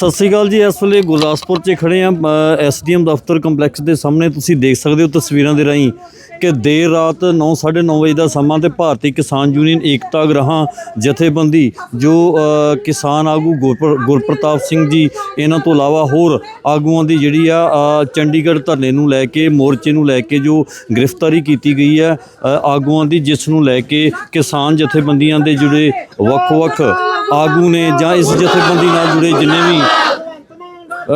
ਸਤਿ ਸ੍ਰੀ ਅਕਾਲ ਜੀ, ਇਸ ਵੇਲੇ ਗੁਰਦਾਸਪੁਰ 'ਚ ਖੜੇ ਆ ਐਸਡੀਐਮ ਦਫ਼ਤਰ ਕੰਪਲੈਕਸ ਦੇ ਸਾਹਮਣੇ। ਤੁਸੀਂ ਦੇਖ ਸਕਦੇ ਹੋ ਤਸਵੀਰਾਂ ਦੇ ਰਾਹੀਂ ਕਿ ਦੇਰ ਰਾਤ 9:30 ਵਜੇ ਦਾ ਸਮਾਂ ਤੇ ਭਾਰਤੀ ਕਿਸਾਨ ਯੂਨੀਅਨ ਏਕਤਾ ਗ੍ਰਹਾਂ ਜਥੇਬੰਦੀ, ਜੋ ਕਿਸਾਨ ਆਗੂ ਗੁਰਪ੍ਰ- ਗੁਰਪ੍ਰਤਾਪ ਸਿੰਘ ਜੀ, ਇਹਨਾਂ ਤੋਂ ਇਲਾਵਾ ਹੋਰ ਆਗੂਆਂ ਦੀ ਜਿਹੜੀ ਆ ਚੰਡੀਗੜ੍ਹ ਧਰਨੇ ਨੂੰ ਲੈ ਕੇ, ਮੋਰਚੇ ਨੂੰ ਲੈ ਕੇ ਜੋ ਗ੍ਰਿਫਤਾਰੀ ਕੀਤੀ ਗਈ ਹੈ ਆਗੂਆਂ ਦੀ, ਜਿਸ ਨੂੰ ਲੈ ਕੇ ਕਿਸਾਨ ਜਥੇਬੰਦੀਆਂ ਦੇ ਜੁੜੇ ਵੱਖ-ਵੱਖ ਆਗੂ ਨੇ ਜਾਂ ਇਸ ਜਥੇਬੰਦੀ ਨਾਲ ਜੁੜੇ ਜਿੰਨੇ ਵੀ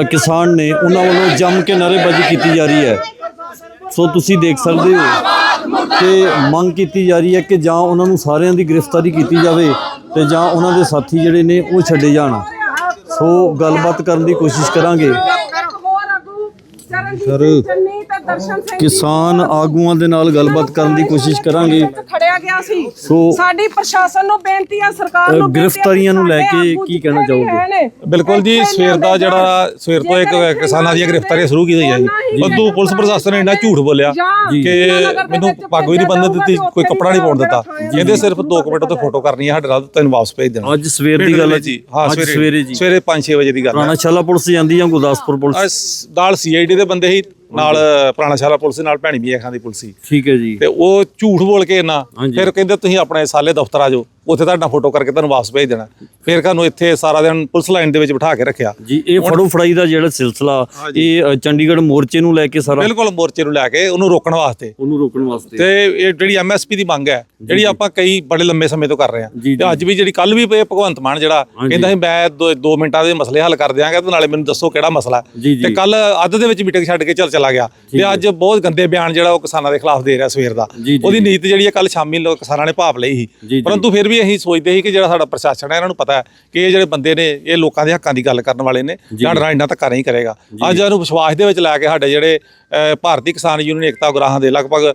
ਕਿਸਾਨ ਨੇ ਉਹਨਾਂ ਵੱਲੋਂ ਜੰਮ ਕੇ ਨਾਅਰੇਬਾਜ਼ੀ ਕੀਤੀ ਜਾ ਰਹੀ ਹੈ। ਸੋ ਤੁਸੀਂ ਦੇਖ ਸਕਦੇ ਹੋ ਕਿ ਮੰਗ ਕੀਤੀ ਜਾ ਰਹੀ ਹੈ ਕਿ ਜਾਂ ਉਹਨਾਂ ਨੂੰ ਸਾਰਿਆਂ ਦੀ ਗ੍ਰਿਫਤਾਰੀ ਕੀਤੀ ਜਾਵੇ ਤੇ ਜਾਂ ਉਹਨਾਂ ਦੇ ਸਾਥੀ ਜਿਹੜੇ ਨੇ ਉਹ ਛੱਡੇ ਜਾਣ। ਸੋ ਗੱਲਬਾਤ ਕਰਨ ਦੀ ਕੋਸ਼ਿਸ਼ ਕਰਾਂਗੇ। ਸਰ ਕਿਸਾਨ ਆਗੂਆਂ ਦੇ ਨਾਲ ਗੱਲਬਾਤ ਕਰਨ ਦੀ ਕੋਸ਼ਿਸ਼ ਕਰਾਂਗੇ। ਖੜਿਆ ਗਿਆ ਸੀ। ਸਾਡੀ ਪ੍ਰਸ਼ਾਸਨ ਨੂੰ ਬੇਨਤੀ ਆ ਸਰਕਾਰ ਨੂੰ ਗ੍ਰਿਫਤਾਰੀਆਂ ਨੂੰ ਲੈ ਕੇ ਕੀ ਕਹਿਣਾ ਚਾਹੋਗੇ? ਬਿਲਕੁਲ ਜੀ ਸਵੇਰ ਦਾ ਜਿਹੜਾ ਸਵੇਰ ਤੋਂ ਇੱਕ ਕਿਸਾਨਾਂ ਦੀਆਂ ਗ੍ਰਿਫਤਾਰੀਆਂ ਸ਼ੁਰੂ ਕੀਤੀ ਗਈਆਂ ਜੀ ਉਦੋਂ ਪੁਲਿਸ ਪ੍ਰਸ਼ਾਸਨ ਨੇ ਇੰਨਾ ਝੂਠ ਬੋਲਿਆ ਕਿ ਮੈਨੂੰ ਪੱਗ ਵੀ ਨਹੀਂ ਬੰਨ੍ਹ ਦਿੱਤੀ ਕੋਈ ਕੱਪੜਾ ਨਹੀਂ ਪਾਉਣ ਦਿੱਤਾ। ਕਹਿੰਦੇ ਸਿਰਫ 2 ਮਿੰਟ ਤੋਂ ਫੋਟੋ ਕਰਨੀ ਹੈ ਸਾਡੇ ਨਾਲ ਤੈਨੂੰ ਵਾਪਸ ਭੇਜ ਦੇਣਾ। ਅੱਜ ਸਵੇਰ ਦੀ ਗੱਲ ਹੈ ਜੀ ਹਾਂ ਅੱਜ ਸਵੇਰੇ ਜੀ। ਸਵੇਰੇ 5-6 ਵਜੇ ਦੀ ਗੱਲ ਹੈ। ਰਾਣਾ ਸ਼ਾਲਾ ਪੁਲਿਸ ਜਾਂਦੀ ਜਾਂ ਗੁਰਦਾਸਪੁਰ ਪੁਲਿਸ। ਨਾਲ ਸੀਆਈਡੀ ਦੇ ਬੰਦੇ ਸੀ ਨਾਲ ਪੁਰਾਣਾ ਸ਼ਾਲਾ ਪੁਲਿਸ ਨਾਲ ਭੈਣੀ ਵੀ ਖਾਂ ਦੀ ਪੁਲਿਸ ਸੀ। ਠੀਕ ਹੈ ਜੀ। ਤੇ ਉਹ ਝੂਠ ਬੋਲ ਕੇ ਨਾ। ਫਿਰ ਕਹਿੰਦੇ ਤੁਸੀਂ ਆਪਣੇ ਸਾਲੇ ਦਫ਼ਤਰ ਆ ਜਾਓ। ਉੱਥੇ ਤੁਹਾਡਾ ਫੋਟੋ ਕਰਕੇ ਤੁਹਾਨੂੰ ਵਾਪਸ ਭੇਜ ਦੇਣਾ। ਫਿਰ ਤੁਹਾਨੂੰ ਇੱਥੇ ਸਾਰਾ ਦਿਨ ਪੁਲਿਸ ਲਾਈਨ ਦੇ ਵਿੱਚ ਬਿਠਾ ਕੇ ਰੱਖਿਆ। ਜੀ ਇਹ ਫੜੋ ਫੜਾਈ ਦਾ ਜਿਹੜਾ ਸਿਲਸਿਲਾ ਇਹ ਚੰਡੀਗੜ੍ਹ ਮੋਰਚੇ ਨੂੰ ਲੈ ਕੇ ਸਾਰਾ ਬਿਲਕੁਲ ਮੋਰਚੇ ਨੂੰ ਲੈ ਕੇ ਉਹਨੂੰ ਰੋਕਣ ਵਾਸਤੇ। ਉਹਨੂੰ ਰੋਕਣ ਵਾਸਤੇ। ਤੇ ਇਹ ਜਿਹੜੀ ਐਮਐਸਪੀ ਦੀ ਮੰਗ ਹੈ ਜਿਹੜੀ ਆਪਾਂ ਕਈ ਬੜੇ ਲੰਮੇ ਸਮੇਂ ਤੋਂ ਕਰ ਰਹੇ ਹਾਂ। ਤੇ ਅੱਜ ਵੀ ਜਿਹੜੀ ਕੱਲ ਵੀ ਇਹ ਭਗਵੰਤ ਮਾਨ ਜਿਹੜਾ ਕਹਿੰਦਾ ਸੀ ਮੈਂ 2 ਮਿੰਟਾਂ ਦੇ ਮਸਲੇ ਹੱਲ ਕਰ ਦਿਆਂਗਾ ਤੇ ਨਾਲੇ ਮੈਨੂੰ ਦੱਸੋ ਕਿਹੜਾ ਮਸਲਾ। ਤੇ ਕੱਲ ਅੱਧ ਦੇ ਵਿੱਚ ਮੀਟਿੰਗ ਛੱਡ ਕੇ ਚੱਲ ਚਲਾ ਗਿਆ। ਤੇ ਅੱਜ ਬਹੁਤ ਗੰਦੇ ਬਿਆਨ ਜਿਹੜਾ ਉਹ ਕਿਸਾਨਾਂ ਦੇ ਖਿਲਾਫ ਦੇ ਰਿਹਾ ਸਵੇਰ ਦਾ। ਉਹਦੀ ਨੀਤ ਜਿਹੜੀ ਹੈ ਕੱਲ ਸ਼ਾਮੀ ਲੋਕ ਕਿਸਾਨਾਂ ਨੇ ਭਾਪ ਲਈ ਸੀ। ਪਰੰਤੂ ਫਿਰ ਵੀ ਅਸੀਂ ਸੋਚਦੇ ਸੀ ਕਿ ਜਿਹੜਾ ਸਾਡਾ ਪ੍ਰਸ਼ਾਸਨ ਹੈ ਇਹਨਾਂ ਨੂੰ ਪਤਾ ਹੈ ਕਿ ਇਹ ਜਿਹੜੇ ਬੰਦੇ ਨੇ ਇਹ ਲੋਕਾਂ ਦੇ ਹੱਕਾਂ ਦੀ ਗੱਲ ਕਰਨ ਵਾਲੇ ਨੇ। ਜਾਂ। ਰਾਜਨਾ ਧੱਕਾ ਨਹੀਂ ਕਰੇਗਾ। ਅੱਜ ਇਹਨੂੰ ਵਿਸ਼ਵਾਸ ਦੇ ਵਿੱਚ ਲੈ ਕੇ ਸਾਡੇ ਜਿਹੜੇ ਭਾਰਤੀ ਕਿਸਾਨ ਯੂਨੀਅਨ ਏਕਤਾ ਉਗਰਾਹਾਂ ਦੇ ਲਗਭਗ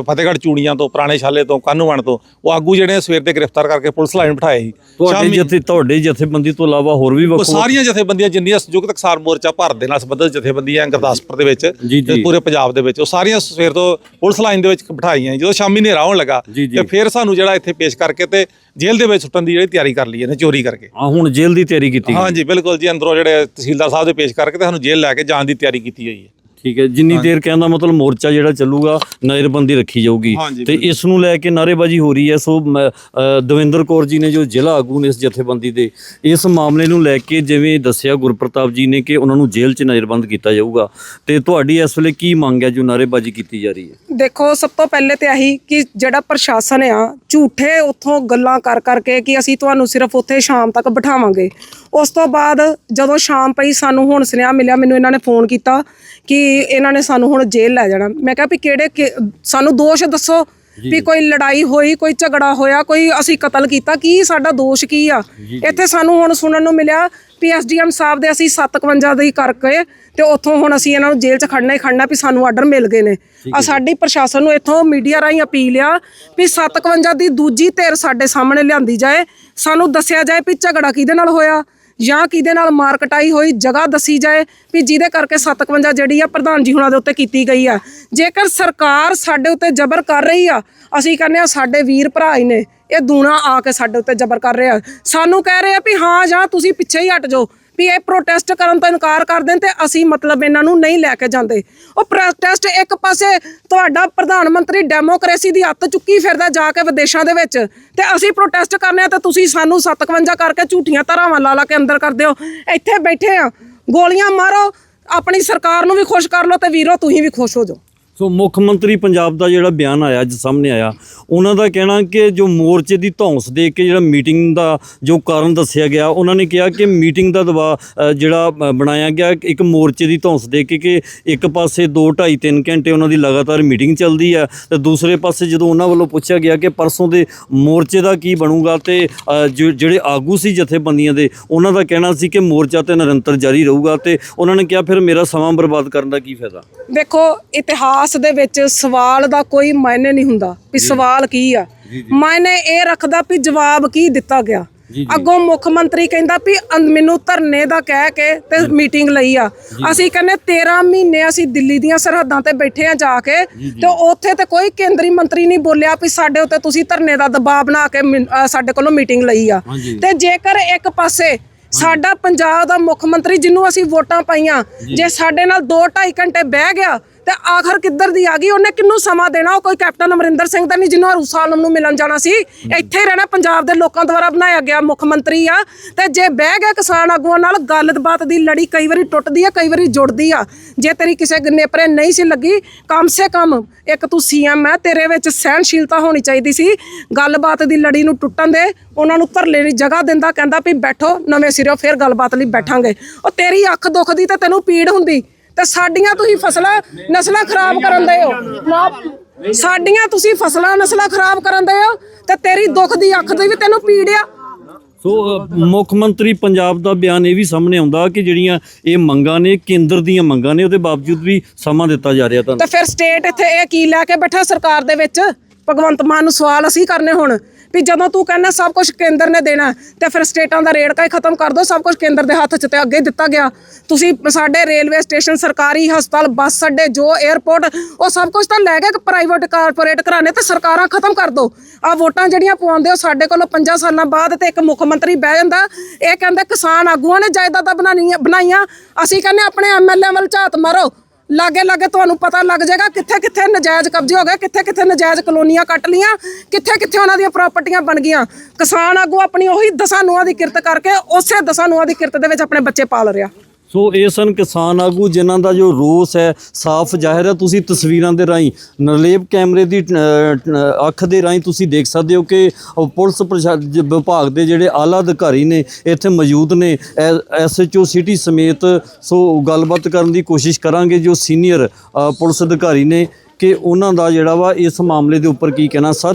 ਫਤਿਹਗੜ੍ਹ ਚੂੜੀਆਂ ਤੋਂ ਪੁਰਾਣੇ ਛਾਲੇ ਤੋਂ ਕਾਨੂੰਵਾਨ ਤੋਂ ਉਹ ਆਗੂ ਜਿਹੜੇ ਸਵੇਰ ਦੇ ਗ੍ਰਿਫਤਾਰ ਕਰਕੇ ਪੁਲਿਸ ਲਾਈਨ ਬਿਠਾਏ ਸੀ। ਤੁਹਾਡੇ ਜਥੇ ਤੁਹਾਡੇ ਜਥੇਬੰਦੀ ਤੋਂ ਇਲਾਵਾ ਹੋਰ ਵੀ ਵੱਖ ਸਾਰੀਆਂ ਜਥੇਬੰਦੀਆਂ ਜਿੰਨੀਆਂ ਸੰਯੁਕਤ ਕਿਸਾਨ ਮੋਰਚਾ ਭਾਰਤ ਦੇ ਨਾਲ ਸੰਬੰਧਿਤ ਜਥੇਬੰਦੀਆਂ ਗੁਰਦਾਸਪੁਰ ਦੇ ਵਿੱਚ। ਤੇ ਪੂਰੇ ਪੰਜਾਬ ਦੇ ਵਿੱਚ ਉਹ ਸਾਰੀਆਂ ਸਵੇਰ ਤੋਂ ਪੁਲਿਸ ਲਾਈਨ ਦੇ ਵਿੱਚ ਬਿਠਾਈਆਂ ਜਦੋਂ ਸ਼ਾਮੀ ਹਨੇਰਾ ਹੋਣ ਲੱਗਾ। ਤੇ ਫਿਰ ਸਾਨੂੰ ਜਿਹੜਾ ਇੱਥੇ ਪੇਸ਼ ਕਰਕੇ ਤੇ ਜੇਲ੍ਹ ਦੇ ਵਿੱਚ ਸੁੱਟਣ ਦੀ ਜਿਹੜੀ ਤਿਆਰੀ ਕਰ ਲਈ ਇਹਨੇ ਚੋਰੀ ਕਰਕੇ। ਆ ਹੁਣ ਜੇਲ੍ਹ ਦੀ ਤਿਆਰੀ ਕੀਤੀ ਗਈ। ਹਾਂਜੀ ਬਿਲਕੁਲ ਜੀ ਅੰਦਰੋਂ ਜਿਹੜੇ ਤਹਿਸੀਲਦਾਰ ਸਾਹਿਬ ਦੇ ਪੇਸ਼ ਕਰਕੇ ਤੇ ਸਾਨੂੰ ਜੇਲ੍ਹ ਲੈ ਕੇ ਜਾਣ ਦੀ ਤਿਆਰੀ ਕੀਤੀ ਹੋਈ ਹੈ। ਠੀਕ ਹੈ? ਜਿੰਨੀ ਦੇਰ ਕਹਿੰਦਾ ਮਤਲਬ ਮੋਰਚਾ ਜਿਹੜਾ ਚੱਲੂਗਾ ਨਜ਼ਰਬੰਦੀ ਰੱਖੀ ਜਾਊਗੀ। ਹਾਂਜੀ, ਤੇ ਇਸ ਨੂੰ ਲੈ ਕੇ ਨਾਅਰੇਬਾਜ਼ੀ ਹੋ ਰਹੀ ਹੈ। ਸੋ ਮ- ਅ, ਦਵਿੰਦਰ ਕੌਰ ਜੀ ਨੇ ਜੋ ਜ਼ਿਲ੍ਹਾ ਆਗੂ ਨੇ ਇਸ ਜਥੇਬੰਦੀ ਦੇ ਇਸ ਮਾਮਲੇ ਨੂੰ ਲੈ ਕੇ ਜਿਵੇਂ ਦੱਸਿਆ ਗੁਰਪ੍ਰਤਾਪ ਜੀ ਨੇ ਕਿ ਉਹਨਾਂ ਨੂੰ ਜੇਲ੍ਹ 'ਚ ਨਜ਼ਰਬੰਦ ਕੀਤਾ ਜਾਊਗਾ। ਤੇ ਤੁਹਾਡੀ ਇਸ ਵੇਲੇ ਕੀ ਮੰਗ ਹੈ ਜੋ ਨਾਅਰੇਬਾਜ਼ੀ ਕੀਤੀ ਜਾ ਰਹੀ ਹੈ? ਦੇਖੋ ਸਭ ਤੋਂ ਪਹਿਲੇ ਤੇ ਆਹੀ ਕਿ ਜਿਹੜਾ ਪ੍ਰਸ਼ਾਸਨ ਆ ਝੂਠੇ ਉੱਥੋਂ ਗੱਲਾਂ ਕਰ ਕਰਕੇ ਕਿ ਅਸੀਂ ਤੁਹਾਨੂੰ ਸਿਰਫ ਉੱਥੇ ਸ਼ਾਮ ਤੱਕ ਬਿਠਾਵਾਂਗੇ। ਉਸ ਤੋਂ ਬਾਅਦ ਜਦੋਂ ਸ਼ਾਮ ਪਈ ਸਾਨੂੰ ਹੁਣ ਸੁਨੇਹਾ ਮਿਲਿਆ ਮੈਨੂੰ ਇਹਨਾਂ ਨੇ ਫੋਨ ਕੀਤਾ ਕਿ ਇਹਨਾਂ ਨੇ ਸਾਨੂੰ ਹੁਣ ਜੇਲ੍ਹ ਲੈ ਜਾਣਾ। ਮੈਂ ਕਿਹਾ ਵੀ ਕਿਹੜੇ ਕਿ- ਸਾਨੂੰ ਦੋਸ਼ ਦੱਸੋ ਵੀ ਕੋਈ ਲੜਾਈ ਹੋਈ ਕੋਈ ਝਗੜਾ ਹੋਇਆ ਕੋਈ ਅਸੀਂ ਕਤਲ ਕੀਤਾ ਕੀ ਸਾਡਾ ਦੋਸ਼ ਕੀ ਆ? ਇੱਥੇ ਸਾਨੂੰ ਹੁਣ ਸੁਣਨ ਨੂੰ ਮਿਲਿਆ ਵੀ ਐਸਡੀਐਮ ਸਾਹਿਬ ਦੇ ਅਸੀਂ 751 ਦੀ ਕਰਕੇ ਤੇ ਉੱਥੋਂ ਹੁਣ ਅਸੀਂ ਇਹਨਾਂ ਨੂੰ ਜੇਲ੍ਹ 'ਚ ਖੜਨਾ ਹੀ ਖੜਨਾ ਵੀ ਸਾਨੂੰ ਆਰਡਰ ਮਿਲ ਗਏ ਨੇ। ਆ ਸਾਡੀ ਪ੍ਰਸ਼ਾਸਨ ਨੂੰ ਇੱਥੋਂ ਮੀਡੀਆ ਰਾਹੀਂ ਅਪੀਲ ਆ ਵੀ 751 ਦੀ ਦੂਜੀ ਧਿਰ ਸਾਡੇ ਸਾਹਮਣੇ ਲਿਆਂਦੀ ਜਾਏ। ਸਾਨੂੰ ਦੱਸਿਆ ਜਾਏ ਵੀ ਝਗੜਾ ਕਿਹਦੇ ਨਾਲ ਹੋਇਆ? ਜਾਂ ਕਿਹਦੇ ਨਾਲ ਮਾਰ ਕਟਾਈ ਹੋਈ ਜਗ੍ਹਾ ਦੱਸੀ ਜਾਏ ਵੀ ਜਿਹਦੇ ਕਰਕੇ 751 ਜਿਹੜੀ ਆ ਪ੍ਰਧਾਨ ਜੀ ਹੁਣਾਂ ਦੇ ਉੱਤੇ ਕੀਤੀ ਗਈ ਆ। ਜੇਕਰ ਸਰਕਾਰ ਸਾਡੇ ਉੱਤੇ ਜ਼ਬਰ ਕਰ ਰਹੀ ਆ, ਅਸੀਂ ਕਹਿੰਦੇ ਆ ਸਾਡੇ ਵੀਰ ਭਰਾ ਹੀ ਨੇ, ਇਹ ਦੂਣਾ ਆ ਕੇ ਸਾਡੇ ਉੱਤੇ ਜ਼ਬਰ ਕਰ ਰਿਹਾ ਸਾਨੂੰ ਕਹਿ ਰਹੇ ਆ ਵੀ ਹਾਂ ਜਾਂ ਤੁਸੀਂ ਪਿੱਛੇ ਹੀ ਹਟ ਜਾਓ। ਵੀ ਇਹ ਪ੍ਰੋਟੈਸਟ ਕਰਨ ਤੋਂ ਇਨਕਾਰ ਕਰ ਦੇਣ ਤੇ ਅਸੀਂ ਮਤਲਬ ਇਹਨਾਂ ਨੂੰ ਨਹੀਂ ਲੈ ਕੇ ਜਾਂਦੇ। ਉਹ ਪ੍ਰੋਟੈਸਟ ਇੱਕ ਪਾਸੇ ਤੁਹਾਡਾ ਪ੍ਰਧਾਨ ਮੰਤਰੀ ਡੈਮੋਕ੍ਰੇਸੀ ਦੀ ਹੱਤ ਚੁੱਕੀ ਫਿਰਦਾ ਜਾ ਕੇ ਵਿਦੇਸ਼ਾਂ ਦੇ ਵਿੱਚ ਤੇ ਅਸੀਂ ਪ੍ਰੋਟੈਸਟ ਕਰਨੇ ਆ ਤੇ ਤੁਸੀਂ ਸਾਨੂੰ 57 ਕਰਕੇ ਝੂਠੀਆਂ ਧਾਰਾਵਾਂ ਲਾ ਲਾ ਕੇ ਅੰਦਰ ਕਰ ਦਿਓ ਇੱਥੇ ਬੈਠੇ ਆ, ਗੋਲੀਆਂ ਮਾਰੋ, ਆਪਣੀ ਸਰਕਾਰ ਨੂੰ ਵੀ ਖੁਸ਼ ਕਰ ਲਓ ਤੇ ਵੀਰੋ ਤੁਸੀਂ ਵੀ ਖੁਸ਼ ਹੋ ਜਾਓ। ਸੋ ਮੁੱਖ ਮੰਤਰੀ ਪੰਜਾਬ ਦਾ ਜਿਹੜਾ ਬਿਆਨ ਆਇਆ, ਅੱਜ ਸਾਹਮਣੇ ਆਇਆ, ਉਹਨਾਂ ਦਾ ਕਹਿਣਾ ਕਿ ਜੋ ਮੋਰਚੇ ਦੀ ਧੌਂਸ ਦੇ ਕੇ ਜਿਹੜਾ ਮੀਟਿੰਗ ਦਾ ਜੋ ਕਾਰਨ ਦੱਸਿਆ ਗਿਆ, ਉਹਨਾਂ ਨੇ ਕਿਹਾ ਕਿ ਮੀਟਿੰਗ ਦਾ ਦਬਾਅ ਜਿਹੜਾ ਬਣਾਇਆ ਗਿਆ, ਇੱਕ ਮੋਰਚੇ ਦੀ ਧੌਂਸ ਦੇ ਕੇ ਕਿ ਇੱਕ ਪਾਸੇ 2 2.5 3 ਘੰਟੇ ਉਹਨਾਂ ਦੀ ਲਗਾਤਾਰ ਮੀਟਿੰਗ ਚੱਲਦੀ ਹੈ ਤੇ ਦੂਸਰੇ ਪਾਸੇ ਜਦੋਂ ਉਹਨਾਂ ਵੱਲੋਂ ਪੁੱਛਿਆ ਗਿਆ ਕਿ ਪਰਸੋਂ ਦੇ ਮੋਰਚੇ ਦਾ ਕੀ ਬਣੂਗਾ ਤੇ ਜਿਹੜੇ ਆਗੂ ਸੀ ਜਥੇਬੰਦੀਆਂ ਦੇ, ਉਹਨਾਂ ਦਾ ਕਹਿਣਾ ਸੀ ਕਿ ਮੋਰਚਾ ਤੇ ਨਿਰੰਤਰ ਜਾਰੀ ਰਹੂਗਾ ਤੇ ਉਹਨਾਂ ਨੇ ਕਿਹਾ, ਫਿਰ ਮੇਰਾ ਸਮਾਂ ਬਰਬਾਦ ਕਰਨ ਦਾ ਕੀ ਫਾਇਦਾ? ਦੇਖੋ, ਇਤਿਹਾਸ ਦੇ ਵਿੱਚ ਸਵਾਲ ਦਾ ਕੋਈ ਮਾਇਨੇ ਨਹੀਂ ਹੁੰਦਾ ਵੀ ਸਵਾਲ ਕੀ ਆ। ਮਾਇਨੇ ਇਹ ਰੱਖਦਾ ਵੀ ਜਵਾਬ ਕੀ ਦਿੱਤਾ ਗਿਆ। ਅੱਗੋਂ ਮੁੱਖ ਮੰਤਰੀ ਕਹਿੰਦਾ ਵੀ ਮੈਨੂੰ ਧਰਨੇ ਦਾ ਕਹਿ ਕੇ ਤੇ ਮੀਟਿੰਗ ਲਈ ਆ। ਅਸੀਂ ਕਹਿੰਦੇ 13 ਮਹੀਨੇ ਅਸੀਂ ਦਿੱਲੀ ਦੀਆਂ ਸਰਹੱਦਾਂ ਤੇ ਬੈਠੇ ਆ ਜਾ ਕੇ ਤੇ ਉੱਥੇ ਤੇ ਕੋਈ ਕੇਂਦਰੀ ਮੰਤਰੀ ਨਹੀਂ ਬੋਲਿਆ ਵੀ ਸਾਡੇ ਉੱਤੇ ਤੁਸੀਂ ਧਰਨੇ ਦਾ ਦਬਾਅ ਬਣਾ ਕੇ ਸਾਡੇ ਕੋਲੋਂ ਮੀਟਿੰਗ ਲਈ ਆ। ਤੇ ਜੇਕਰ ਇੱਕ ਪਾਸੇ ਸਾਡਾ ਪੰਜਾਬ ਦਾ ਮੁੱਖ ਮੰਤਰੀ ਜਿਹਨੂੰ ਅਸੀਂ ਵੋਟਾਂ ਪਾਈਆਂ ਜੇ। ਸਾਡੇ ਨਾਲ 2.5 ਘੰਟੇ ਬਹਿ ਗਿਆ ਤੇ ਆਖਰ ਕਿੱਧਰ ਦੀ ਆ ਗਈ? ਉਹਨੇ ਕਿੰਨੂੰ ਸਮਾਂ ਦੇਣਾ? ਉਹ ਕੋਈ ਕੈਪਟਨ ਅਮਰਿੰਦਰ ਸਿੰਘ ਦਾ ਨਹੀਂ, ਜਿਹਨੂੰ ਹਰੂਸਾਲਮ ਨੂੰ ਮਿਲਣ ਜਾਣਾ ਸੀ। ਇੱਥੇ ਰਹਿਣਾ ਪੰਜਾਬ ਦੇ ਲੋਕਾਂ ਦੁਆਰਾ ਬਣਾਇਆ ਗਿਆ ਮੁੱਖ ਮੰਤਰੀ ਆ। ਤੇ ਜੇ ਬਹਿ ਗਿਆ ਕਿਸਾਨ ਆਗੂਆਂ ਨਾਲ, ਗੱਲਬਾਤ ਦੀ ਲੜੀ ਕਈ ਵਾਰੀ ਟੁੱਟਦੀ ਆ, ਕਈ ਵਾਰੀ ਜੁੜਦੀ ਆ। ਜੇ ਤੇਰੀ ਕਿਸੇ ਨੇਪਰੇ ਨਹੀਂ ਸੀ ਲੱਗੀ, ਕਮ ਸੇ ਕਮ ਇੱਕ ਤੂੰ ਸੀਐਮ ਹੈ ਤੇਰੇ ਵਿੱਚ ਸਹਿਣਸ਼ੀਲਤਾ ਹੋਣੀ ਚਾਹੀਦੀ ਸੀ। ਗੱਲਬਾਤ ਦੀ ਲੜੀ ਨੂੰ ਟੁੱਟਣ ਦੇ, ਉਹਨਾਂ ਨੂੰ ਧਰਲੇ ਦੀ ਜਗ੍ਹਾ ਦਿੰਦਾ, ਕਹਿੰਦਾ ਵੀ ਬੈਠੋ, ਨਵੇਂ ਸਿਰੋਂ ਫਿਰ ਗੱਲਬਾਤ ਲਈ ਬੈਠਾਂਗੇ। ਉਹ ਤੇਰੀ ਅੱਖ ਦੁਖਦੀ ਤੇ ਤੈਨੂੰ ਪੀੜ ਹੁੰਦੀ। ਤੇ ਸਾਡੀਆਂ ਤੁਸੀਂ ਫਸਲਾਂ ਨਸਲਾਂ ਖਰਾਬ ਕਰਨ ਦੇ ਹੋ। ਸਾਡੀਆਂ ਤੁਸੀਂ ਫਸਲਾਂ ਨਸਲਾਂ ਖਰਾਬ ਕਰਨ ਦੇ ਹੋ ਤੇ ਤੇਰੀ ਦੁੱਖ ਦੀ ਅੱਖ ਦੀ ਵੀ ਤੈਨੂੰ ਪੀੜ ਆ। ਸੋ ਮੁੱਖ ਮੰਤਰੀ ਪੰਜਾਬ ਦਾ ਬਿਆਨ ਇਹ ਵੀ ਸਾਹਮਣੇ ਆਉਂਦਾ ਕਿ ਜਿਹੜੀਆਂ ਇਹ ਮੰਗਾਂ ਨੇ ਕੇਂਦਰ ਦੀਆਂ ਮੰਗਾਂ ਨੇ ਉਹਦੇ ਬਾਵਜੂਦ ਵੀ ਸਮਾਂ ਦਿੱਤਾ ਜਾ ਰਿਹਾ ਤੁਹਾਨੂੰ। ਤੇ ਫਿਰ ਸਟੇਟ ਇੱਥੇ ਇਹ ਕੀ ਲੈ ਕੇ ਬੈਠਾ ਸਰਕਾਰ ਦੇ ਵਿੱਚ? ਭਗਵੰਤ ਮਾਨ ਨੂੰ ਸਵਾਲ ਅਸੀਂ ਕਰਨੇ ਹੁਣ। ਵੀ ਜਦੋਂ ਤੂੰ ਕਹਿੰਦਾ ਸਭ ਕੁਝ ਕੇਂਦਰ ਨੇ ਦੇਣਾ ਤੇ ਫਿਰ ਸਟੇਟਾਂ ਦਾ ਰੇੜਕਾ ਹੀ ਖਤਮ ਕਰ ਦੋ, ਸਭ ਕੁਝ ਕੇਂਦਰ ਦੇ ਹੱਥ 'ਚ ਤੇ ਅੱਗੇ ਦਿੱਤਾ ਗਿਆ। ਤੁਸੀਂ ਸਾਡੇ ਰੇਲਵੇ ਸਟੇਸ਼ਨ, ਸਰਕਾਰੀ ਹਸਪਤਾਲ, ਬੱਸ ਅੱਡੇ, ਜੋ 에ਅਰਪੋਰਟ ਉਹ ਸਭ ਕੁਝ ਤਾਂ ਲੈ ਗਏ ਪ੍ਰਾਈਵੇਟ ਕਾਰਪੋਰੇਟ ਘਰਾਣੇ ਤੇ ਸਰਕਾਰਾਂ ਖਤਮ ਕਰ ਦੋ। ਆ ਵੋਟਾਂ ਜਿਹੜੀਆਂ ਪਵਾਉਂਦੇ ਹੋ ਸਾਡੇ ਕੋਲੋਂ 5 ਸਾਲਾਂ ਬਾਅਦ ਤੇ ਇੱਕ ਮੁੱਖ ਮੰਤਰੀ ਬਹਿ ਜਾਂਦਾ, ਇਹ ਕਹਿੰਦਾ ਕਿਸਾਨ ਆਗੂਆਂ ਨੇ ਜਾਇਦਾਦਾਂ ਬਣਾਉਣੀਆਂ ਬਣਾਈਆਂ। ਅਸੀਂ ਕਹਿੰਦੇ ਆਪਣੇ ਐਮਐਲਏ ਵੱਲ ਝਾਤ ਮਾਰੋ। ਲਾਗੇ ਲਾਗੇ ਤੁਹਾਨੂੰ ਪਤਾ ਲੱਗ ਜਾਏਗਾ ਕਿੱਥੇ ਕਿੱਥੇ ਨਜਾਇਜ਼ ਕਬਜ਼ੇ ਹੋ ਗਏ, ਕਿੱਥੇ ਕਿੱਥੇ ਨਜਾਇਜ਼ ਕਲੋਨੀਆਂ ਕੱਟ ਲੀਆਂ ਕਿੱਥੇ ਕਿੱਥੇ ਉਹਨਾਂ ਦੀਆਂ ਪ੍ਰਾਪਰਟੀਆਂ ਬਣ ਗਈਆਂ। ਕਿਸਾਨ ਆਗੂ ਆਪਣੀ ਉਹੀ ਦਸਾਂ ਨੂੰਹਾਂ ਦੀ ਕਿਰਤ ਕਰਕੇ ਉਸੇ ਦਸਾਂ ਨੂੰਹਾਂ ਦੀ ਕਿਰਤ ਦੇ ਵਿੱਚ ਆਪਣੇ ਬੱਚੇ ਪਾਲ ਰਿਹਾ। ਸੋ ਇਹ ਸਨ ਕਿਸਾਨ ਆਗੂ ਜਿਨ੍ਹਾਂ ਦਾ ਜੋ ਰੋਸ ਹੈ ਸਾਫ਼ ਜ਼ਾਹਿਰ ਹੈ। ਤੁਸੀਂ ਤਸਵੀਰਾਂ ਦੇ ਰਾਹੀਂ ਨਰਲੇਪ ਕੈਮਰੇ ਦੀ ਅ, ਅੱਖ ਦੇ ਰਾਹੀਂ ਤੁਸੀਂ ਦੇਖ ਸਕਦੇ ਹੋ ਕਿ ਪੁਲਿਸ ਪ੍ਰਸ਼ਾ- ਜ- ਵਿਭਾਗ ਦੇ ਜਿਹੜੇ ਆਲਾ ਅਧਿਕਾਰੀ ਨੇ ਇੱਥੇ ਮੌਜੂਦ ਨੇ। ਐਸਐਚਓ ਸਿਟੀ ਸਮੇਤ ਸੋ ਗੱਲਬਾਤ ਕਰਨ ਦੀ ਕੋਸ਼ਿਸ਼ ਕਰਾਂਗੇ। ਜੋ ਸੀਨੀਅਰ ਪੁਲਿਸ ਅਧਿਕਾਰੀ ਨੇ ਕਿ ਉਹਨਾਂ ਦਾ ਜਿਹੜਾ ਵਾ ਇਸ ਮਾਮਲੇ ਦੇ ਉੱਪਰ ਕੀ ਕਹਿਣਾ? ਸਰ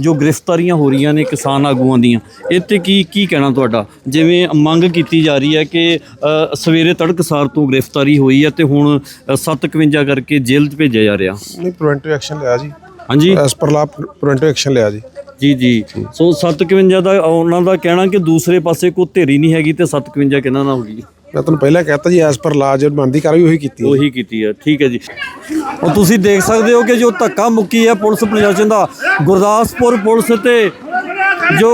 ਜੋ ਗ੍ਰਿਫਤਾਰੀਆਂ ਹੋ ਰਹੀਆਂ ਨੇ ਕਿਸਾਨ ਆਗੂਆਂ ਦੀਆਂ ਇਹ ਤੇ ਕੀ ਕੀ ਕਹਿਣਾ ਤੁਹਾਡਾ? ਜਿਵੇਂ ਮੰਗ ਕੀਤੀ ਜਾ ਰਹੀ ਹੈ ਕਿ ਸਵੇਰੇ ਤੜਕਸਾਰ ਤੋਂ ਗ੍ਰਿਫਤਾਰੀ ਹੋਈ ਹੈ ਤੇ ਹੁਣ ਅ, 751 ਕਰਕੇ ਜੇਲ੍ਹ 'ਚ ਭੇਜਿਆ ਜਾ ਰਿਹਾ। ਨਹੀਂ ਪ੍ਰੀਵੈਂਟਿਵ ਐਕਸ਼ਨ ਲਿਆ ਜੀ। ਹਾਂਜੀ? ਐਸ ਪਰ ਲਾ ਪ੍ਰੀਵੈਂਟਿਵ ਐਕਸ਼ਨ ਲਿਆ ਜੀ। ਜੀ ਜੀ। ਸੋ 751 ਦਾ ਉਹਨਾਂ ਦਾ ਕਹਿਣਾ ਕਿ ਦੂਸਰੇ ਪਾਸੇ ਕੋਈ ਢੇਰੀ ਨਹੀਂ ਹੈਗੀ ਤੇ 751 ਕਿਹਨਾਂ ਨਾਲ ਹੋਗੀ ਮੈਂ ਤੁਹਾਨੂੰ ਪਹਿਲਾਂ ਕਹਿਤਾ ਜੀ ਐਸ ਪਰ ਲਾਜ ਜੋ ਬੰਦੀ ਕਾਰਵਾਈ ਉਹੀ ਕੀਤੀ ਹੈ। ਉਹੀ ਕੀਤੀ ਹੈ, ਠੀਕ ਹੈ ਜੀ ਉਹ ਤੁਸੀਂ ਦੇਖ ਸਕਦੇ ਹੋ ਕਿ ਜੋ ਧੱਕਾ ਮੁੱਕੀ ਹੈ ਪੁਲਿਸ ਪ੍ਰਸ਼ਾਸਨ ਦਾ, ਗੁਰਦਾਸਪੁਰ ਪੁਲਿਸ ਤੇ ਜੋ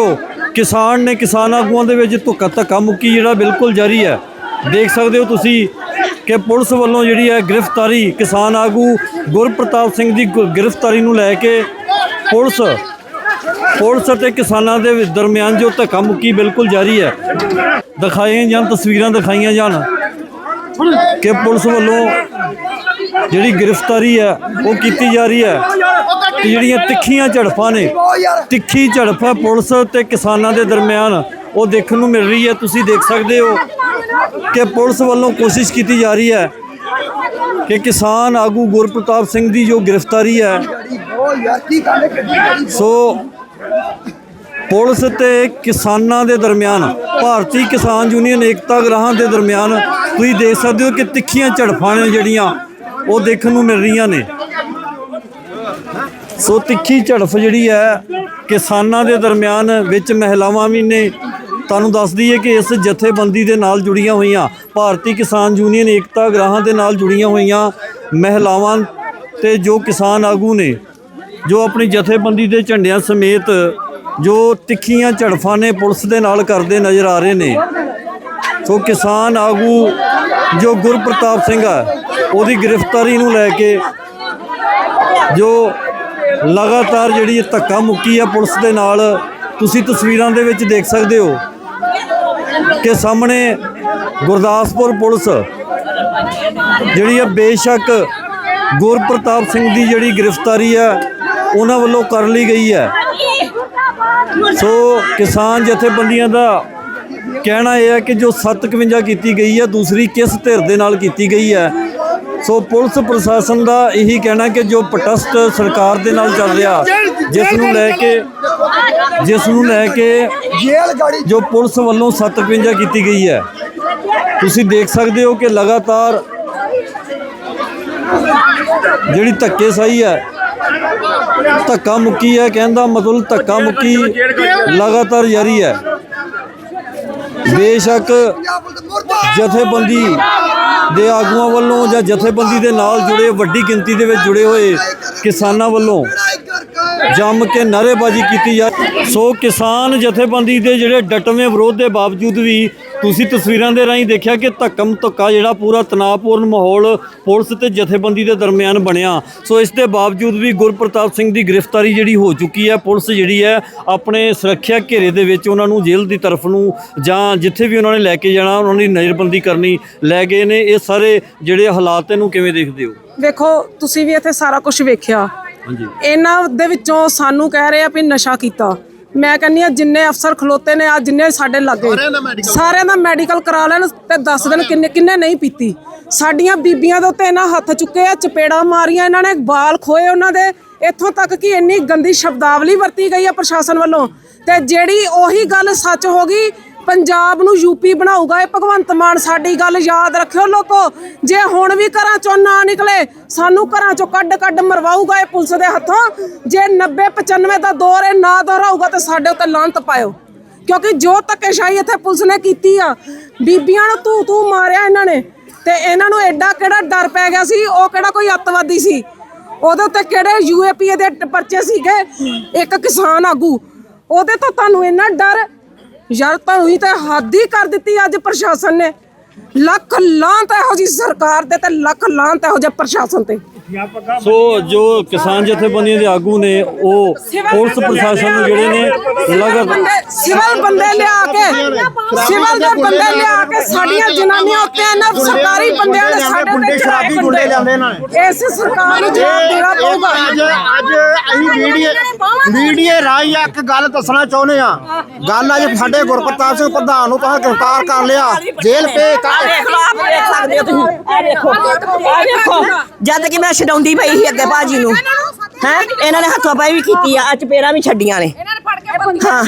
ਕਿਸਾਨ ਨੇ ਕਿਸਾਨ ਆਗੂਆਂ ਦੇ ਵਿੱਚ ਧੁੱਕਾ ਧੱਕਾ ਮੁੱਕੀ, ਜਿਹੜਾ ਬਿਲਕੁਲ ਜਾਰੀ ਹੈ ਦੇਖ ਸਕਦੇ ਹੋ ਤੁਸੀਂ ਕਿ ਪੁਲਿਸ ਵੱਲੋਂ ਜਿਹੜੀ ਹੈ ਗ੍ਰਿਫਤਾਰੀ ਕਿਸਾਨ ਆਗੂ ਗੁਰਪ੍ਰਤਾਪ ਸਿੰਘ ਦੀ ਗੁ- ਗ੍ਰਿਫਤਾਰੀ ਨੂੰ ਲੈ ਕੇ ਪੁਲਿਸ ਪੁਲਿਸ ਅਤੇ ਕਿਸਾਨਾਂ ਦੇ ਦਰਮਿਆਨ ਜੋ ਧੱਕਾ ਮੁੱਕੀ ਬਿਲਕੁਲ ਜਾਰੀ ਹੈ ਦਿਖਾਈਆਂ ਜਾਣ ਤਸਵੀਰਾਂ ਦਿਖਾਈਆਂ ਜਾਣ ਕਿ ਪੁਲਿਸ ਵੱਲੋਂ ਜਿਹੜੀ ਗ੍ਰਿਫਤਾਰੀ ਹੈ ਉਹ ਕੀਤੀ ਜਾ ਰਹੀ ਹੈ ਤੇ ਜਿਹੜੀਆਂ ਤਿੱਖੀਆਂ ਝੜਪਾਂ ਨੇ ਤਿੱਖੀ ਝੜਪ ਹੈ ਪੁਲਿਸ ਤੇ ਕਿਸਾਨਾਂ ਦੇ ਦਰਮਿਆਨ। ਉਹ ਦੇਖਣ ਨੂੰ ਮਿਲ ਰਹੀ ਹੈ ਤੁਸੀਂ ਦੇਖ ਸਕਦੇ ਹੋ ਕਿ ਪੁਲਿਸ ਵੱਲੋਂ ਕੋਸ਼ਿਸ਼ ਕੀਤੀ ਜਾ ਰਹੀ ਹੈ ਕਿ ਕਿਸਾਨ ਆਗੂ ਗੁਰਪ੍ਰਤਾਪ ਸਿੰਘ ਦੀ ਜੋ ਗ੍ਰਿਫਤਾਰੀ ਹੈ ਸੋ ਪੁਲਿਸ ਤੇ ਕਿਸਾਨਾਂ ਦੇ ਦਰਮਿਆਨ, ਭਾਰਤੀ ਕਿਸਾਨ ਯੂਨੀਅਨ ਏਕਤਾ ਗ੍ਰਾਹਾਂ ਦੇ ਦਰਮਿਆਨ ਤੁਸੀਂ ਦੇਖ ਸਕਦੇ ਹੋ ਕਿ ਤਿੱਖੀਆਂ ਝੜਫਾਂ ਨੇ ਜਿਹੜੀਆਂ ਉਹ ਦੇਖਣ ਨੂੰ ਮਿਲ ਰਹੀਆਂ ਨੇ। ਸੋ ਤਿੱਖੀ ਝੜਫ ਜਿਹੜੀ ਹੈ, ਕਿਸਾਨਾਂ ਦੇ ਦਰਮਿਆਨ ਵਿੱਚ ਮਹਿਲਾਵਾਂ ਵੀ ਨੇ। ਤੁਹਾਨੂੰ ਦੱਸਦੀ ਹੈ ਕਿ ਇਸ ਜਥੇਬੰਦੀ ਦੇ ਨਾਲ ਜੁੜੀਆਂ ਹੋਈਆਂ, ਭਾਰਤੀ ਕਿਸਾਨ ਯੂਨੀਅਨ ਏਕਤਾ ਗ੍ਰਾਹਾਂ ਦੇ ਨਾਲ ਜੁੜੀਆਂ ਹੋਈਆਂ ਮਹਿਲਾਵਾਂ ਤੇ ਜੋ ਕਿਸਾਨ ਆਗੂ ਨੇ। ਜੋ ਆਪਣੀ ਜਥੇਬੰਦੀ ਦੇ ਝੰਡਿਆਂ ਸਮੇਤ ਜੋ ਤਿੱਖੀਆਂ ਝੜਫਾਂ ਨੇ ਪੁਲਿਸ ਦੇ ਨਾਲ ਕਰਦੇ ਨਜ਼ਰ ਆ ਰਹੇ ਨੇ। ਸੋ ਕਿਸਾਨ ਆਗੂ ਜੋ ਗੁਰਪ੍ਰਤਾਪ ਸਿੰਘ ਹੈ ਉਹਦੀ ਗ੍ਰਿਫਤਾਰੀ ਨੂੰ ਲੈ ਕੇ ਜੋ ਲਗਾਤਾਰ ਜਿਹੜੀ ਇਹ ਧੱਕਾ ਮੁੱਕੀ ਹੈ ਪੁਲਿਸ ਦੇ ਨਾਲ, ਤੁਸੀਂ ਤਸਵੀਰਾਂ ਦੇ ਵਿੱਚ ਦੇਖ ਸਕਦੇ ਹੋ ਕਿ ਸਾਹਮਣੇ ਗੁਰਦਾਸਪੁਰ ਪੁਲਿਸ ਜਿਹੜੀ ਆ ਬੇਸ਼ੱਕ ਗੁਰਪ੍ਰਤਾਪ ਸਿੰਘ ਦੀ ਜਿਹੜੀ ਗ੍ਰਿਫਤਾਰੀ ਹੈ ਉਹਨਾਂ ਵੱਲੋਂ ਕਰ ਲਈ ਗਈ ਹੈ। ਸੋ ਕਿਸਾਨ ਜਥੇਬੰਦੀਆਂ ਦਾ ਕਹਿਣਾ ਇਹ ਹੈ ਕਿ ਜੋ 751 ਕੀਤੀ ਗਈ ਹੈ, ਦੂਸਰੀ ਕਿਸ ਧਿਰ ਦੇ ਨਾਲ ਕੀਤੀ ਗਈ ਹੈ। ਸੋ ਪੁਲਿਸ ਪ੍ਰਸ਼ਾਸਨ ਦਾ ਇਹੀ ਕਹਿਣਾ ਕਿ ਜੋ ਪ੍ਰੋਟੈਸਟ ਸਰਕਾਰ ਦੇ ਨਾਲ ਚੱਲ ਰਿਹਾ, ਜਿਸ ਨੂੰ ਲੈ ਕੇ, ਜਿਸ ਨੂੰ ਲੈ ਕੇ ਜੋ ਪੁਲਿਸ ਵੱਲੋਂ 751 ਕੀਤੀ ਗਈ ਹੈ। ਤੁਸੀਂ ਦੇਖ ਸਕਦੇ ਹੋ ਕਿ ਲਗਾਤਾਰ ਜਿਹੜੀ ਧੱਕੇਸਾਹੀ ਹੈ ਧੱਕਾ ਮੁੱਕੀ ਹੈ, ਕਹਿੰਦਾ ਮਤਲਬ ਧੱਕਾ ਮੁੱਕੀ ਲਗਾਤਾਰ ਜਾਰੀ ਹੈ। ਬੇਸ਼ੱਕ ਜਥੇਬੰਦੀ ਦੇ ਆਗੂਆਂ ਵੱਲੋਂ ਜਾਂ ਜਥੇਬੰਦੀ ਦੇ ਨਾਲ ਜੁੜੇ ਵੱਡੀ ਗਿਣਤੀ ਦੇ ਵਿੱਚ ਜੁੜੇ ਹੋਏ ਕਿਸਾਨਾਂ ਵੱਲੋਂ ਜੰਮ ਕੇ ਨਾਅਰੇਬਾਜ਼ੀ ਕੀਤੀ ਜਾ ਸੋ ਕਿਸਾਨ ਜਥੇਬੰਦੀ ਦੇ ਜਿਹੜੇ ਡਟਵੇਂ ਵਿਰੋਧ ਦੇ ਬਾਵਜੂਦ ਵੀ ਤੁਸੀਂ ਤਸਵੀਰਾਂ ਦੇ ਰਾਹੀਂ ਦੇਖਿਆ ਕਿ ਧੱਕਮ ਧੁੱਕਾ ਜਿਹੜਾ ਪੂਰਾ ਤਣਾਅਪੂਰਨ ਮਾਹੌਲ ਪੁਲਿਸ ਤੇ ਜਥੇਬੰਦੀ ਦੇ ਦਰਮਿਆਨ ਬਣਿਆ। ਸੋ ਇਸ ਦੇ ਬਾਵਜੂਦ ਵੀ ਗੁਰਪ੍ਰਤਾਪ ਸਿੰਘ ਦੀ ਗ੍ਰਿਫਤਾਰੀ ਜਿਹੜੀ ਹੋ ਚੁੱਕੀ ਹੈ, ਪੁਲਿਸ ਜਿਹੜੀ ਹੈ ਆਪਣੇ ਸੁਰੱਖਿਆ ਘੇਰੇ ਦੇ ਵਿੱਚ ਉਹਨਾਂ ਨੂੰ ਜੇਲ੍ਹ ਦੀ ਤਰਫ ਨੂੰ ਜਾਂ ਜਿੱਥੇ ਵੀ ਉਹਨਾਂ ਨੇ ਲੈ ਕੇ ਜਾਣਾ, ਉਹਨਾਂ ਦੀ ਨਜ਼ਰਬੰਦੀ ਕਰਨੀ ਲੈ ਗਏ ਨੇ। ਇਹ ਸਾਰੇ ਜਿਹੜੇ ਹਾਲਾਤ ਇਹਨੂੰ ਕਿਵੇਂ ਦੇਖਦੇ ਹੋ? ਵੇਖੋ, ਤੁਸੀਂ ਵੀ ਇੱਥੇ ਸਾਰਾ ਕੁਝ ਵੇਖਿਆ। ਇਹਨਾਂ ਦੇ ਵਿੱਚੋਂ ਸਾਨੂੰ ਕਹਿ ਰਹੇ ਆ ਵੀ ਨਸ਼ਾ ਕੀਤਾ। ਮੈਂ ਕਹਿੰਨੀ ਆ ਜਿੰਨੇ ਅਫਸਰ ਖਲੋਤੇ ਨੇ ਆ ਜਿੰਨੇ ਸਾਡੇ ਲੱਗੇ। ਸਾਰਿਆਂ ਦਾ ਮੈਡੀਕਲ ਕਰਾ ਲੈਣ। ਤੇ ਦੱਸ ਦੇਣ ਕਿੰਨੇ ਕਿੰਨੇ ਨਹੀਂ ਪੀਤੀ। ਸਾਡੀਆਂ ਬੀਬੀਆਂ ਦੇ ਉੱਤੇ ਇਹਨਾਂ ਹੱਥ ਚੁੱਕੇ ਆ ਚਪੇੜਾ ਮਾਰੀਆਂ ਇਹਨਾਂ ਨੇ ਬਾਲ ਖੋਏ ਉਹਨਾਂ ਦੇ। ਇੱਥੋਂ ਤੱਕ ਕਿ ਇੰਨੀ ਗੰਦੀ ਸ਼ਬਦਾਵਲੀ ਵਰਤੀ ਗਈ ਆ ਪ੍ਰਸ਼ਾਸਨ ਵੱਲੋਂ। ਤੇ ਜਿਹੜੀ ਉਹੀ ਗੱਲ ਸੱਚ ਹੋ ਗਈ ਪੰਜਾਬ ਨੂੰ ਯੂਪੀ ਬਣਾਊਗਾ, ਇਹ ਭਗਵੰਤ ਮਾਨ ਸਾਡੀ ਗੱਲ ਯਾਦ ਰੱਖਿਓ ਲੋਕੋ। ਜੇ ਹੁਣ ਵੀ ਘਰਾਂ ਚੋਂ ਨਾ ਨਿਕਲੇ, ਸਾਨੂੰ ਘਰਾਂ ਚੋਂ ਕੱਢ ਕੱਢ ਮਰਵਾਊਗਾ ਇਹ ਪੁਲਿਸ ਦੇ ਹੱਥੋਂ। ਜੇ 90 95 ਦਾ ਦੌਰ ਇਹ ਨਾ ਦੁਹਰਾਊਗਾ ਤੇ ਸਾਡੇ ਉੱਤੇ ਲਾਂਤ ਪਾਇਓ। ਕਿਉਂਕਿ ਜੋ ਧੱਕੇਸ਼ਾਹੀ ਇੱਥੇ ਪੁਲਿਸ ਨੇ ਕੀਤੀ ਆ, ਬੀਬੀਆਂ ਨੂੰ ਤੂੰ ਤੂੰ ਮਾਰਿਆ ਇਹਨਾਂ ਨੇ। ਤੇ ਇਹਨਾਂ ਨੂੰ ਐਡਾ ਕਿਹੜਾ ਡਰ ਪੈ ਗਿਆ ਸੀ, ਉਹ ਕਿਹੜਾ ਕੋਈ ਅੱਤਵਾਦੀ ਸੀ? ਉਹਦੇ ਉੱਤੇ ਕਿਹੜੇ ਯੂਏਪੀਏ ਦੇ ਪਰਚੇ ਸੀਗੇ? ਇੱਕ ਕਿਸਾਨ ਆਗੂ। ਉਹਦੇ ਤੋਂ ਤੁਹਾਨੂੰ ਇੰਨਾ ਡਰ ਯਾਰ ਤੁਹਾਨੂੰ ਹੀ ਤਾਂ ਹੱਦ ਹੀ ਕਰ ਦਿੱਤੀ ਅੱਜ ਪ੍ਰਸ਼ਾਸਨ ਨੇ। ਲੱਖ ਲਾਂਤ ਇਹੋ ਜੀ ਸਰਕਾਰ ਤੇ ਤੇ ਲੱਖ ਲਾਂਤ ਇਹੋ ਜਿਹੇ ਪ੍ਰਸ਼ਾਸਨ ਤੇ। ਸੋ ਜੋ ਕਿਸਾਨ ਜਥੇਬੰਦੀਆਂ ਦੇ ਆਗੂ ਨੇ ਉਹ ਪੁਲਿਸ ਪ੍ਰਸ਼ਾਸਨ ਨੂੰ ਜਿਹੜੇ ਨੇ ਲਗਾਤਾਰ ਬੰਦੇ ਸਿਵਲ ਬੰਦੇ ਲਿਆ ਕੇ ਸਿਵਲ ਦੇ ਬੰਦੇ ਲਿਆ ਕੇ ਸਾਡੀਆਂ ਜਨਾਨੀਆਂ ਉੱਤੇ ਇਹਨਾਂ ਸਰਕਾਰੀ ਬੰਦਿਆਂ ਨੇ ਸਾਡੇ ਉੱਤੇ ਚੜਾਏ ਗੁੰਡੇ ਲਿਆਉਂਦੇ ਨੇ ਇਸ ਸਰਕਾਰ ਨੂੰ ਜਵਾਬ ਦੇਣਾ ਪਊਗਾ। ਅੱਜ ਅੱਜ ਅਸੀਂ ਵੀਡੀਓ ਵੀਡੀਓ ਰਾਹੀਂ ਇੱਕ ਗੱਲ ਦੱਸਣਾ ਚਾਹੁੰਦੇ ਆ ਗੱਲ ਅੱਜ ਸਾਡੇ ਗੁਰਪ੍ਰਤਾਪ ਸਿੰਘ ਪ੍ਰਧਾਨ ਨੂੰ ਤਾਂ ਗ੍ਰਿਫਤਾਰ ਕਰ ਲਿਆ। ਜੇਲ੍ਹ ਦੇਖ ਸਕਦੇ ਹੋ ਤੁਸੀਂ? ਇਹ ਦੇਖੋ ਇਹ ਦੇਖੋ ਜਦ ਕਿ ਮੈਂ ਛਡਾਉਂਦੀ ਪਈ ਸੀ ਅੱਗੇ ਬਾਜੀ ਨੂੰ। ਹੈ? ਇਹਨਾਂ ਨੇ ਹੱਥੋਂ ਪਾਈ ਵੀ ਕੀਤੀ ਆ ਅੱਜ ਪੇਰਾਂ ਵੀ ਛੱਡੀਆਂ ਨੇ। ਹਾਂ।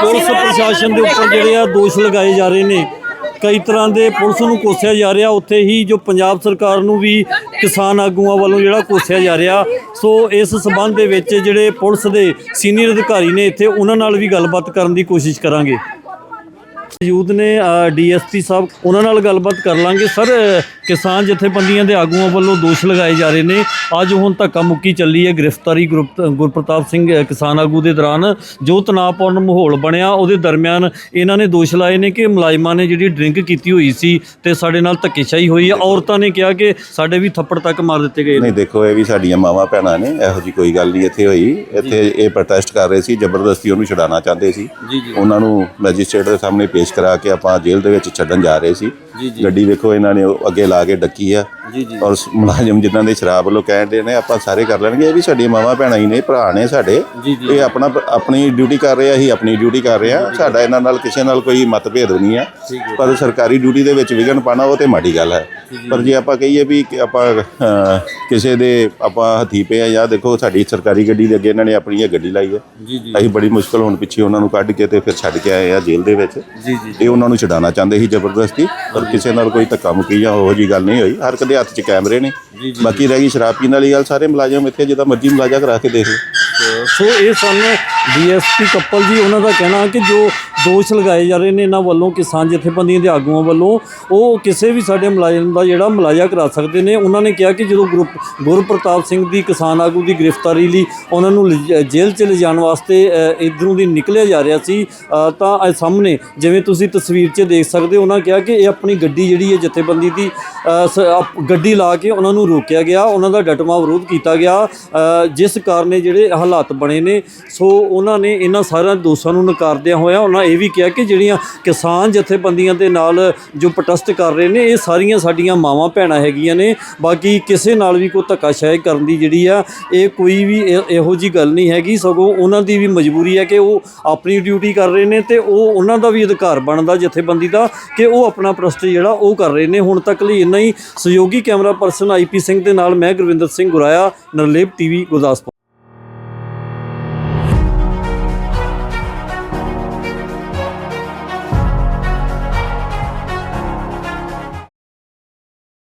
ਪੁਲਿਸ ਪ੍ਰਸ਼ਾਸਨ ਦੇ ਉੱਪਰ ਜਿਹੜੇ ਆ ਦੋਸ਼ ਲਗਾਏ ਜਾ ਰਹੇ ਨੇ। ਕਈ ਤਰ੍ਹਾਂ ਦੇ ਪੁਲਿਸ ਨੂੰ ਕੋਸਿਆ ਜਾ ਰਿਹਾ। ਉੱਥੇ ਹੀ ਜੋ ਪੰਜਾਬ ਸਰਕਾਰ ਨੂੰ ਵੀ ਕਿਸਾਨ ਆਗੂਆਂ ਵੱਲੋਂ ਜਿਹੜਾ ਕੋਸਿਆ ਜਾ ਰਿਹਾ। ਸੋ ਇਸ ਸਬੰਧ ਦੇ ਵਿੱਚ ਜਿਹੜੇ ਪੁਲਿਸ ਦੇ ਸੀਨੀਅਰ ਅਧਿਕਾਰੀ ਨੇ ਇੱਥੇ ਉਹਨਾਂ ਨਾਲ ਵੀ ਗੱਲਬਾਤ ਕਰਨ ਦੀ ਕੋਸ਼ਿਸ਼ ਕਰਾਂਗੇ। ਮੌਜੂਦ ਨੇ ਡੀਐਸਪੀ ਸਾਹਿਬ ਉਹਨਾਂ ਨਾਲ ਗੱਲਬਾਤ ਕਰ ਲਾਂਗੇ। ਸਰ ਕਿਸਾਨ ਜਥੇਬੰਦੀਆਂ ਦੇ ਆਗੂਆਂ ਵੱਲੋਂ ਦੋਸ਼ ਲਗਾਏ ਜਾ ਰਹੇ ਨੇ। ਅੱਜ ਹੁਣ ਧੱਕਾ ਮੁੱਕੀ ਚੱਲੀ ਹੈ ਗ੍ਰਿਫਤਾਰੀ ਗੁਰਪ- ਗੁਰਪ੍ਰਤਾਪ ਸਿੰਘ ਕਿਸਾਨ ਆਗੂ ਦੇ ਦੌਰਾਨ। ਜੋ ਤਣਾਅਪੂਰਨ ਮਾਹੌਲ ਬਣਿਆ ਉਹਦੇ ਦਰਮਿਆਨ ਇਹਨਾਂ ਨੇ ਦੋਸ਼ ਲਾਏ ਨੇ ਕਿ ਮੁਲਾਜ਼ਮਾਂ ਨੇ ਜਿਹੜੀ ਡਰਿੰਕ ਕੀਤੀ ਹੋਈ ਸੀ ਤੇ ਸਾਡੇ ਨਾਲ ਧੱਕੇਸ਼ਾਹੀ ਹੋਈ ਹੈ। ਔਰਤਾਂ ਨੇ ਕਿਹਾ ਕਿ ਸਾਡੇ ਵੀ ਥੱਪੜ ਤੱਕ ਮਾਰ ਦਿੱਤੇ ਗਏ ਨਹੀਂ ਦੇਖੋ ਇਹ ਵੀ ਸਾਡੀਆਂ ਮਾਵਾਂ ਭੈਣਾਂ ਨੇ। ਇਹੋ ਜੀ ਕੋਈ ਗੱਲ ਨਹੀਂ ਇੱਥੇ ਹੋਈ। ਇੱਥੇ ਇਹ ਪ੍ਰੋਟੈਸਟ ਕਰ ਰਹੇ ਸੀ ਜ਼ਬਰਦਸਤੀ ਉਹਨੂੰ ਛਡਾਉਣਾ ਚਾਹੁੰਦੇ ਸੀ। ਉਹਨਾਂ ਨੂੰ ਮੈਜਿਸਟ੍ਰੇਟ ਦੇ ਸਾਹਮਣੇ ਪੇਸ਼ ਕਰਾ ਕੇ ਆਪਾਂ ਜੇਲ੍ਹ ਦੇ ਵਿੱਚ ਛੱਡਣ ਜਾ ਰਹੇ ਸੀ। ਗੱਡੀ ਵੇਖੋ ਇਹਨਾਂ ਨੇ ਉਹ ਅੱਗੇ ਲਾ ਕੇ ਡੱਕੀ ਆ। ਔਰ ਮੁਲਾਜ਼ਮ ਜਿਨ੍ਹਾਂ ਦੇ ਸ਼ਰਾਬ ਵੱਲੋਂ ਕਹਿੰਦੇ ਨੇ ਆਪਾਂ ਸਾਰੇ ਕਰ ਲੈਣਗੇ। ਇਹ ਵੀ ਸਾਡੀਆਂ ਮਾਵਾਂ ਭੈਣਾਂ ਹੀ ਨੇ ਭਰਾ ਨੇ ਸਾਡੇ। ਇਹ ਆਪਣਾ ਆਪਣੀ ਡਿਊਟੀ ਕਰ ਰਹੇ ਆ ਅਸੀਂ ਆਪਣੀ ਡਿਊਟੀ ਕਰ ਰਹੇ ਆ ਸਾਡਾ ਇਹਨਾਂ ਨਾਲ ਕਿਸੇ ਨਾਲ ਕੋਈ ਮਤਭੇਦ ਨਹੀਂ ਆ। ਪਰ ਸਰਕਾਰੀ ਡਿਊਟੀ ਦੇ ਵਿੱਚ ਵਿਘਨ ਪਾਣਾ ਉਹ ਤੇ ਮਾੜੀ ਗੱਲ ਹੈ। ਪਰ ਜੇ ਆਪਾਂ ਕਹੀਏ ਵੀ ਆਪਾਂ ਕਿਸੇ ਦੇ ਆਪਾਂ ਹੱਥੀ ਪਏ ਆ ਜਾਂ ਦੇਖੋ ਸਾਡੀ ਸਰਕਾਰੀ ਗੱਡੀ ਦੇ ਅੱਗੇ ਇਹਨਾਂ ਨੇ ਆਪਣੀ ਇਹ ਗੱਡੀ ਲਾਈ ਹੈ। ਅਸੀਂ ਬੜੀ ਮੁਸ਼ਕਲ ਹੁਣ ਪਿੱਛੇ ਉਹਨਾਂ ਨੂੰ ਕੱਢ ਕੇ ਤੇ ਫਿਰ ਛੱਡ ਕੇ ਆਏ ਆ ਜੇਲ੍ਹ ਦੇ ਵਿੱਚ। ਇਹ ਉਹਨਾਂ ਨੂੰ ਛਡਾਉਣਾ ਚਾਹੁੰਦੇ ਸੀ ਜ਼ਬਰਦਸਤੀ ਪਰ ਕਿਸੇ ਨਾਲ ਕੋਈ ਧੱਕਾ ਮੁੱਕੀ ਜਾਂ ਉਹੋ ਜੀ ਗੱਲ ਨਹੀਂ ਹੋਈ। ਹਰ ਕਦੇ ਹੱਥ 'ਚ ਕੈਮਰੇ ਨੇ। ਬਾਕੀ ਰਹਿ ਗਈ ਸ਼ਰਾਬ ਪੀਣ ਵਾਲੀ ਗੱਲ ਸਾਰੇ ਮੁਲਾਜ਼ਮ ਇੱਥੇ ਜਿੱਦਾਂ ਮਰਜ਼ੀ ਮੁਲਾਜ਼ਾ ਕਰਾ ਕੇ ਦੇਖ ਲਓ। ਸੋ ਇਹ ਸਨ ਡੀਐਸਪੀ ਕੱਪਲ ਜੀ ਉਹਨਾਂ ਦਾ ਕਹਿਣਾ ਕਿ ਜੋ ਦੋਸ਼ ਲਗਾਏ ਜਾ ਰਹੇ ਨੇ ਇਹਨਾਂ ਵੱਲੋਂ ਕਿਸਾਨ ਜਥੇਬੰਦੀਆਂ ਦੇ ਆਗੂਆਂ ਵੱਲੋਂ। ਉਹ ਕਿਸੇ ਵੀ ਸਾਡੇ ਮੁਲਾਜ਼ਮ ਦਾ ਜਿਹੜਾ ਮੁਲਾਜ਼ਾ ਕਰਾ ਸਕਦੇ ਨੇ। ਉਹਨਾਂ ਨੇ ਕਿਹਾ ਕਿ ਜਦੋਂ ਗਰੁੱਪ, ਗੁਰਪ੍ਰਤਾਪ ਸਿੰਘ ਦੀ ਕਿਸਾਨ ਆਗੂ ਦੀ ਗ੍ਰਿਫਤਾਰੀ ਲਈ ਉਹਨਾਂ ਨੂੰ ਲਿਜ- ਜੇਲ੍ਹ 'ਚ ਲਿਜਾਣ ਵਾਸਤੇ ਇਧਰੋਂ ਦੀ ਨਿਕਲਿਆ ਜਾ ਰਿਹਾ ਸੀ ਤਾਂ ਸਾਹਮਣੇ ਜਿਵੇਂ ਤੁਸੀਂ ਤਸਵੀਰ 'ਚ ਦੇਖ ਸਕਦੇ ਹੋ, ਉਹਨਾਂ ਕਿਹਾ ਕਿ ਇਹ ਆਪਣੀ ਗੱਡੀ ਜਿਹੜੀ ਹੈ ਜਥੇਬੰਦੀ ਦੀ ਸ- ਗੱਡੀ ਲਾ ਕੇ ਉਹਨਾਂ ਨੂੰ ਰੋਕਿਆ ਗਿਆ। ਉਹਨਾਂ ਦਾ ਡਟਮਾ ਵਿਰੋਧ ਕੀਤਾ ਗਿਆ ਜਿਸ ਕਾਰਨ ਜਿਹੜੇ ਹਾਲਾਤ ਬਣੇ ਨੇ, ਸੋ ਉਹਨਾਂ ਨੇ ਇਹਨਾਂ ਸਾਰਿਆਂ ਦੋਸ਼ਾਂ ਨੂੰ ਨਕਾਰਦਿਆਂ ਹੋਇਆ ਉਹਨਾਂ ਇਹ ਵੀ ਕਿਹਾ ਕਿ ਜਿਹੜੀਆਂ ਕਿਸਾਨ ਜਥੇਬੰਦੀਆਂ ਦੇ ਨਾਲ ਜੋ ਪ੍ਰੋਟੈਸਟ ਕਰ ਰਹੇ ਨੇ, ਇਹ ਸਾਰੀਆਂ ਸਾਡੀਆਂ ਮਾਵਾਂ ਭੈਣਾਂ ਹੈਗੀਆਂ ਨੇ। ਬਾਕੀ ਕਿਸੇ ਨਾਲ ਵੀ ਕੋਈ ਧੱਕਾਸ਼ਾਹੀ ਕਰਨ ਦੀ ਜਿਹੜੀ ਆ, ਇਹ ਕੋਈ ਵੀ ਇਹ- ਇਹੋ ਜੀ ਗੱਲ ਨਹੀਂ ਹੈਗੀ। ਸਗੋਂ ਉਹਨਾਂ ਦੀ ਵੀ ਮਜਬੂਰੀ ਹੈ ਕਿ ਉਹ ਆਪਣੀ ਡਿਊਟੀ ਕਰ ਰਹੇ ਨੇ ਤੇ ਉਹ ਉਹਨਾਂ ਦਾ ਵੀ ਅਧਿਕਾਰ ਬਣਦਾ ਜਥੇਬੰਦੀ ਦਾ ਕਿ ਉਹ ਆਪਣਾ ਪ੍ਰੋਟੈਸਟ ਜਿਹੜਾ ਉਹ ਕਰ ਰਹੇ ਨੇ। ਹੁਣ ਤੱਕ ਲਈ ਇੰਨਾ ਹੀ। ਸਹਿਯੋਗੀ ਕੈਮਰਾ ਪਰਸਨ ਆਈਪੀ ਸਿੰਘ ਦੇ ਨਾਲ ਮੈਂ ਗੁਰਵਿੰਦਰ ਸਿੰਘ ਗੁਰਾਇਆ, ਨਰਲੇਪ ਟੀਵੀ, ਗੁਰਦਾਸਪੁਰ।